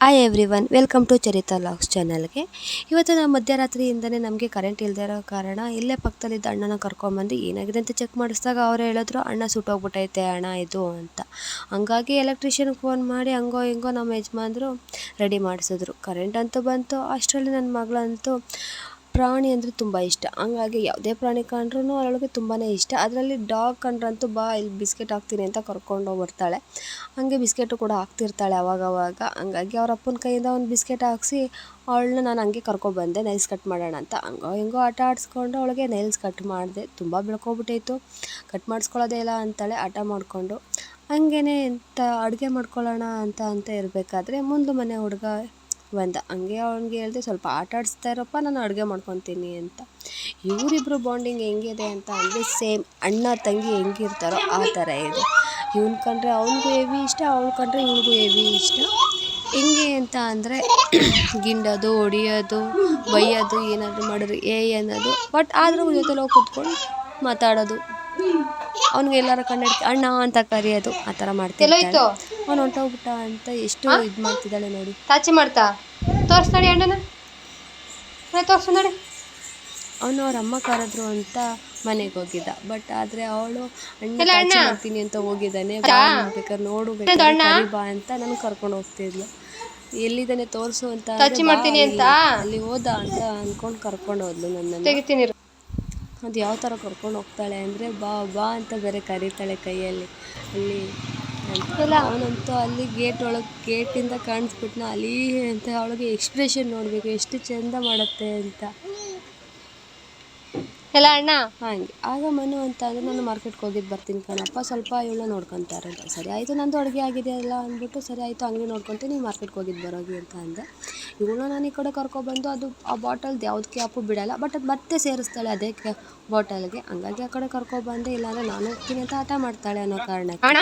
Hi everyone welcome to Charita logs ಚಾನಲ್ಗೆ ಇವತ್ತು ನಾವು ಮಧ್ಯರಾತ್ರಿಯಿಂದನೇ ನಮಗೆ ಕರೆಂಟ್ ಇಲ್ಲದೆ ಇರೋ ಕಾರಣ ಇಲ್ಲೇ ಪಕ್ಕದಲ್ಲಿದ್ದ ಅಣ್ಣನ ಕರ್ಕೊಂಬಂದು ಏನಾಗಿದೆ ಅಂತ ಚೆಕ್ ಮಾಡಿಸಿದಾಗ ಅವ್ರು ಹೇಳಿದ್ರು, ಅಣ್ಣ ಸುಟ್ಟೋಗ್ಬಿಟ್ಟೈತೆ ಅಣ್ಣ, ಇದು ಅಂತ. ಹಂಗಾಗಿ ಎಲೆಕ್ಟ್ರಿಷಿಯನ್ ಫೋನ್ ಮಾಡಿ ಹಂಗೋ ಹಿಂಗೋ ನಮ್ಮ ಯಜಮಾನ್ರು ರೆಡಿ ಮಾಡಿಸಿದ್ರು. ಕರೆಂಟ್ ಅಂತೂ ಬಂತು, ಅಷ್ಟರಲ್ಲಿ ನನ್ನ ಮಗಳಂತೂ ಪ್ರಾಣಿ ಅಂದರೆ ತುಂಬ ಇಷ್ಟ. ಹಂಗಾಗಿ ಯಾವುದೇ ಪ್ರಾಣಿ ಕಂಡ್ರೂ ಅವಳಿಗೆ ತುಂಬಾ ಇಷ್ಟ. ಅದರಲ್ಲಿ ಡಾಗ್ ಕಂಡ್ರಂತೂ ಬಾ, ಇಲ್ಲಿ ಬಿಸ್ಕೆಟ್ ಹಾಕ್ತೀನಿ ಅಂತ ಕರ್ಕೊಂಡು ಬರ್ತಾಳೆ. ಹಾಗೆ ಬಿಸ್ಕೆಟು ಕೂಡ ಹಾಕ್ತಿರ್ತಾಳೆ ಅವಾಗವಾಗ. ಹಂಗಾಗಿ ಅವ್ರ ಅಪ್ಪನ ಕೈಯಿಂದ ಒಂದು ಬಿಸ್ಕೆಟ್ ಹಾಕ್ಸಿ ಅವಳನ್ನ ನಾನು ಹಂಗೆ ಕರ್ಕೊಬಂದೆ ನೈಲ್ಸ್ ಕಟ್ ಮಾಡೋಣ ಅಂತ. ಹಂಗೋ ಹೆಂಗೋ ಆಟ ಆಡಿಸ್ಕೊಂಡು ಅವಳಿಗೆ ನೈಲ್ಸ್ ಕಟ್ ಮಾಡಿದೆ. ತುಂಬ ಬೆಳ್ಕೊಬಿಟ್ಟೈತು. ಕಟ್ ಮಾಡಿಸ್ಕೊಳ್ಳೋದೇ ಇಲ್ಲ ಅಂತಾಳೆ, ಆಟ ಮಾಡಿಕೊಂಡು. ಹಂಗೇ ಎಂಥ ಅಡುಗೆ ಮಾಡ್ಕೊಳ್ಳೋಣ ಅಂತ ಅಂತ ಇರಬೇಕಾದ್ರೆ, ಮುಂದೆ ಮನೆ ಹುಡುಗ ಬಂದ ಹಂಗೆ ಅವ್ನಿಗೆ ಹೇಳಿದೆ, ಸ್ವಲ್ಪ ಆಟ ಆಡಿಸ್ತಾ ಇರಪ್ಪ, ನಾನು ಅಡುಗೆ ಮಾಡ್ಕೊತೀನಿ ಅಂತ. ಇವರಿಬ್ಬರು ಬಾಂಡಿಂಗ್ ಹೆಂಗಿದೆ ಅಂತ ಅಂದರೆ ಸೇಮ್, ಅಣ್ಣ ತಂಗಿ ಹೆಂಗಿರ್ತಾರೋ ಆ ಥರ ಇದೆ. ಇವ್ನ ಕಂಡ್ರೆ ಅವ್ನಿಗೂ ಹೆವಿ ಇಷ್ಟ, ಅವ್ಳು ಕಂಡ್ರೆ ಇವ್ರಿಗೂ ಹೆವಿ ಇಷ್ಟ. ಹೆಂಗೆ ಅಂತ ಅಂದರೆ ಗಿಂಡೋದು, ಹೊಡಿಯೋದು, ಬೈಯೋದು ಏನಾದರೂ ಮಾಡೋದು ಏ ಅನ್ನೋದು. ಬಟ್ ಆದರೂ ಜೊತೆಲಿ ಕೂತ್ಕೊಂಡು ಮಾತಾಡೋದು. ಅವ್ನಿಗೆ ಎಲ್ಲಾರು ಕಂಡು ಅಣ್ಣ ಅಂತ ಕರೆಯೋದು. ಆ ಥರ ಎಲ್ಲೋಯ್ತು? ಅವ್ನು ಹೊಂಟೋಗ್ಬಿಟ್ಟ ಅಂತ ಎಷ್ಟು ಇದು ಮಾಡ್ತಿದ್ದಾಳೆ ನೋಡಿ. ತಾಚಿ ಮಾಡ್ತಾ? ತೋರ್ಸ್ ನೋಡಿ ಅಣ್ಣನ. ಅಣ್ಣ ತೋರ್ಸು ನೋಡಿ. ಅವನು ಅವ್ರ ಅಮ್ಮ ಕರೆದ್ರು ಅಂತ ಮನೆಗೆ ಹೋಗಿದ್ದ. ಬಟ್ ಆದ್ರೆ ಅವಳು ಅಣ್ಣ ಮಾಡ್ತೀನಿ ಅಂತ ಹೋಗಿದ್ದಾನೆ. ಬೇಕಾದ್ರೆ ನೋಡು? ಬಾ ಅಂತ ನನ್ಗೆ ಕರ್ಕೊಂಡು ಹೋಗ್ತಿದ್ಲು ಎಲ್ಲಿದ್ದಾನೆ ತೋರಿಸು ಅಂತ? ಅಲ್ಲಿ ಹೋದ ಅಂತ ಅನ್ಕೊಂಡು ಕರ್ಕೊಂಡು ಹೋದ್ಲು ನನ್ನ ತೆಗಿತೀನಿ. ಅದು ಯಾವ ಥರ ಕರ್ಕೊಂಡು ಹೋಗ್ತಾಳೆ ಅಂದರೆ, ಬಾ ಬಾ ಅಂತ ಬೇರೆ ಕರೀತಾಳೆ ಕೈಯಲ್ಲಿ. ಅಲ್ಲಿ ಅಂತ ಅವನಂತೂ ಅಲ್ಲಿ ಗೇಟ್ ಒಳಗೆ ಗೇಟಿಂದ ಕಾಣಿಸ್ಬಿಟ್ನ ಅಲ್ಲಿ ಅಂತ ಅವಳಿಗೆ ಎಕ್ಸ್ಪ್ರೆಷನ್ ನೋಡಬೇಕು, ಎಷ್ಟು ಚೆಂದ ಮಾಡುತ್ತೆ ಅಂತ. ಎಲ್ಲ ಅಣ್ಣ? ಹಾಗೆ. ಆಗ ಮನು ಅಂತ ಅಂದರೆ ನಾನು ಮಾರ್ಕೆಟ್ಗೆ ಹೋಗಿದ್ದು ಬರ್ತೀನಿ ಕಣಪ್ಪ. ಸ್ವಲ್ಪ ಇವಳನ್ನ ನೋಡ್ಕೊತಾರೆ. ಅಂತ ಸರಿ ಆಯಿತು ನಂದು ಅಡುಗೆ ಆಗಿದೆ ಅಲ್ಲ ಅಂದ್ಬಿಟ್ಟು ಸರಿ ಆಯಿತು ಅಂಗಡಿ ನೋಡ್ಕೊತೀನಿ ನೀವು ಮಾರ್ಕೆಟ್ಗೆ ಹೋಗಿದ್ದು ಬರೋಗಿ ಅಂತ ಅಂದೆ. ಇವಳು ನಾನು ಈ ಕಡೆ ಕರ್ಕೊಬಂದು ಅದು ಆ ಬಾಟಲ್ದು ಯಾವ್ದು ಕ್ಯಾಪು ಬಿಡಲ್ಲ ಬಟ್ ಅದು ಮತ್ತೆ ಸೇರಿಸ್ತಾಳೆ ಅದೇ ಕ್ಯಾ ಬಾಟಲ್ಗೆ ಹಂಗಾಗಿ ಆ ಕಡೆ ಕರ್ಕೊಬಂದೆ ಇಲ್ಲಾಂದರೆ ನಾನು ಹೋಗ್ತೀನಿ ಅಂತ ಆಟ ಮಾಡ್ತಾಳೆ ಅನ್ನೋ ಕಾರಣಕ್ಕೆ.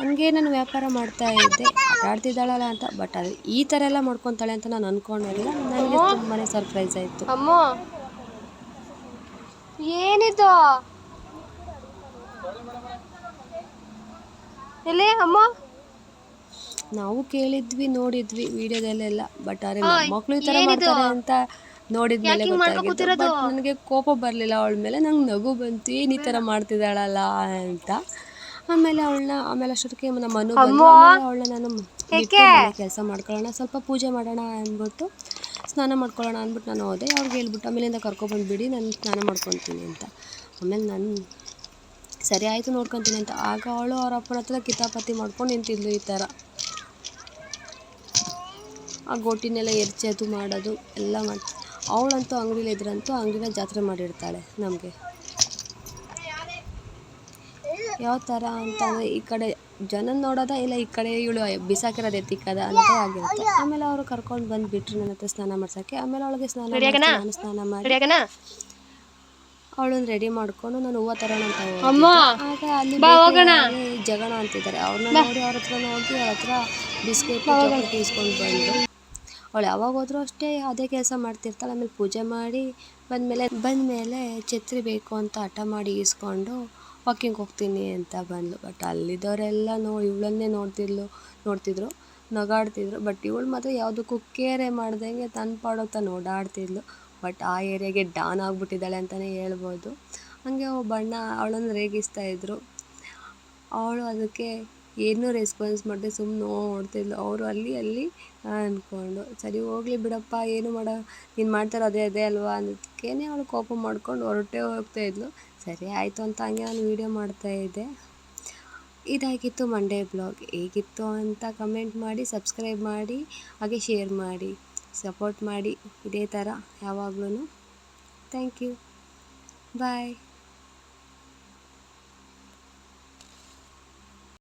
ಹಂಗೆ ನಾನು ವ್ಯಾಪಾರ ಮಾಡ್ತಾ ಇದ್ದೆ. ಆಡ್ತಿದ್ದಾಳಲ್ಲ ಅಂತ ಬಟ್ ಅದು ಈ ಥರ ಎಲ್ಲ ಮಾಡ್ಕೊತಾಳೆ ಅಂತ ನಾನು ಅನ್ಕೊಂಡಿಲ್ಲ ನನಗೆ ತುಂಬಾ ಸರ್ಪ್ರೈಸ್ ಆಯಿತು. ಅಮ್ಮ! ಏನಿದು? ಎಲ್ಲಿ ಅಮ್ಮ? ನಾವು ಕೇಳಿದ್ವಿ ನೋಡಿದ್ವಿ ವಿಡಿಯೋದಲ್ಲೆಲ್ಲ ಬಟ್ ಆದ್ರೆ ಮಕ್ಕಳು ಈ ತರ ಮಾಡ್ತಾರೆ ಅಂತ ನೋಡಿದ್ಮೇಲೆ ಗೊತ್ತಾಗಿತ್ತು ಬಟ್ ನನಗೆ ಕೋಪ ಬರಲಿಲ್ಲ ಅವಳ ಮೇಲೆ. ನಂಗೆ ನಗು ಬಂತು ಏನು ಈ ಥರ ಮಾಡ್ತಿದ್ದಾಳಲ್ಲ ಅಂತ. ಆಮೇಲೆ ಅವಳನ್ನ ಆಮೇಲೆ ಅಷ್ಟೊತ್ತಿಗೆ ನಮ್ಮ ಮನು ಬಂದು ಅವಳನ್ನ ನಾನು ಕೆಲಸ ಮಾಡ್ಕೊಳ್ಳೋಣ ಸ್ವಲ್ಪ ಪೂಜೆ ಮಾಡೋಣ ಅಂದ್ಬಿಟ್ಟು ಸ್ನಾನ ಮಾಡ್ಕೊಳ್ಳೋಣ ಅಂದ್ಬಿಟ್ಟು ನಾನು ಹೋದೆ. ಅವ್ರಿಗೆ ಹೇಳ್ಬಿಟ್ಟು, ಆಮೇಲಿಂದ ಕರ್ಕೊಬಂದುಬಿಡಿ, ನಾನು ಸ್ನಾನ ಮಾಡ್ಕೊತೀನಿ ಅಂತ. ಆಮೇಲೆ ನಾನು ಸರಿ ಆಯಿತು ನೋಡ್ಕೊತೀನಿ ಅಂತ. ಆಗ ಅವಳು ಅವ್ರ ಅಪ್ಪನ ಹತ್ರ ಕಿತಾಪತಿ ಮಾಡ್ಕೊಂಡು ನಿಂತಿದ್ಲು ಈ ಥರ. ಆ ಗೋಟಿನೆಲ್ಲ ಎರ್ಚೋದು ಮಾಡೋದು ಎಲ್ಲ ಮಾಡಿ ಅವಳಂತೂ ಅಂಗಡಿಲಿ ಇದ್ರಂತೂ ಅಂಗಡಿನ ಜಾತ್ರೆ ಮಾಡಿರ್ತಾಳೆ ನಮಗೆ. ಯಾವ ಥರ ಅಂತಂದರೆ ಈ ಕಡೆ ಜನ ನೋಡೋದ ಇಲ್ಲ ಈ ಕಡೆ ಇವಳು ಬಿಸಾಕಿರೋದು ಎತ್ತಿಕ್ಕದ ಅನ್ನೋದೇ ಆಗಿರುತ್ತೆ. ಆಮೇಲೆ ಅವರು ಕರ್ಕೊಂಡು ಬಂದು ಬಿಟ್ರು ನನ್ನ ಹತ್ರ ಸ್ನಾನ ಮಾಡ್ಸೋಕ್ಕೆ. ಆಮೇಲೆ ಅವಳಿಗೆ ಸ್ನಾನ ಮಾಡಿ ನಾನು ಸ್ನಾನ ಮಾಡಿ. ಅವಳನ್ನು ರೆಡಿ ಮಾಡ್ಕೊಂಡು ನಾನು ಹೂವು ತರೋಣ ಅಂತ ಆಗ ಅಲ್ಲಿ. ಜಗಣ ಅಂತಿದ್ದಾರೆ. ಅವ್ರನ್ನ ನೋಡಿ ಅವ್ರ ಹತ್ರ ಹೋಗಿ ಅವ್ರ ಹತ್ರ ಬಿಸ್ಕೆಟ್ ಇಸ್ಕೊಂಡು ಬಂದು. ಅವಳು ಯಾವಾಗ ಹೋದ್ರೂ ಅಷ್ಟೇ ಅದೇ ಕೆಲಸ ಮಾಡ್ತಿರ್ತಾಳೆ. ಆಮೇಲೆ ಪೂಜೆ ಮಾಡಿ ಬಂದಮೇಲೆ ಬಂದಮೇಲೆ ಛತ್ರಿ ಬೇಕು ಅಂತ ಹಠ ಮಾಡಿ ಇಸ್ಕೊಂಡು ವಾಕಿಂಗ್ ಹೋಗ್ತೀನಿ ಅಂತ ಬಂದಳು ಬಟ್ ಅಲ್ಲಿದ್ದವರೆಲ್ಲ ನೋ, ಇವಳನ್ನೇ ನೋಡ್ತಿದ್ಲು, ನೋಡ್ತಿದ್ರು, ನಗಾಡ್ತಿದ್ರು ಬಟ್ ಇವಳು ಮಾತ್ರ ಯಾವುದಕ್ಕೂ ಕೇರೆ ಮಾಡ್ದಂಗೆ ತನ್ನ ಪಾಡೋ ಬಟ್ ಆ ಏರಿಯಾಗೆ ಡಾನ್ ಆಗಿಬಿಟ್ಟಿದ್ದಾಳೆ ಅಂತಲೇ ಹೇಳ್ಬೋದು. ಹಾಗೆ ಒಬ್ಬ ಬಣ್ಣ ಅವಳನ್ನು ರೇಗಿಸ್ತಾ ಇದ್ದರು ಅವಳು ಅದಕ್ಕೆ ಏನೂ ರೆಸ್ಪಾನ್ಸ್ ಮಾಡಿದೆ ಸುಮ್ಮನೆ ನೋಡ್ತಿದ್ಲು ಅವರು ಅಲ್ಲಿ ಅಲ್ಲಿ ಅಂದ್ಕೊಂಡು ಸರಿ ಹೋಗ್ಲಿ ಬಿಡಪ್ಪ, ಏನು ಮಾಡೋ, ನೀನು ಮಾಡ್ತಾರೋ ಅದೇ ಅದೇ ಅಲ್ವಾ? ಅನ್ನೋದಕ್ಕೇನೆ ಅವಳು ಕೋಪ ಮಾಡ್ಕೊಂಡು ಹೊರಟೇ ಹೋಗ್ತಾ ಇದ್ಲು. ಸರಿ ಆಯಿತು ಅಂತ ಹಂಗೆ ನಾನು ವೀಡಿಯೋ ಮಾಡ್ತಾ ಇದ್ದೆ. ಇದಾಗಿತ್ತು ಮಂಡೇ ಬ್ಲಾಗ್ ಹೇಗಿತ್ತು ಅಂತ ಕಮೆಂಟ್ ಮಾಡಿ ಸಬ್ಸ್ಕ್ರೈಬ್ ಮಾಡಿ, ಹಾಗೆ ಶೇರ್ ಮಾಡಿ ಸಪೋರ್ಟ್ ಮಾಡಿ, ಇದೇ ಥರ ಯಾವಾಗ್ಲೂ ಥ್ಯಾಂಕ್ ಯು ಬಾಯ್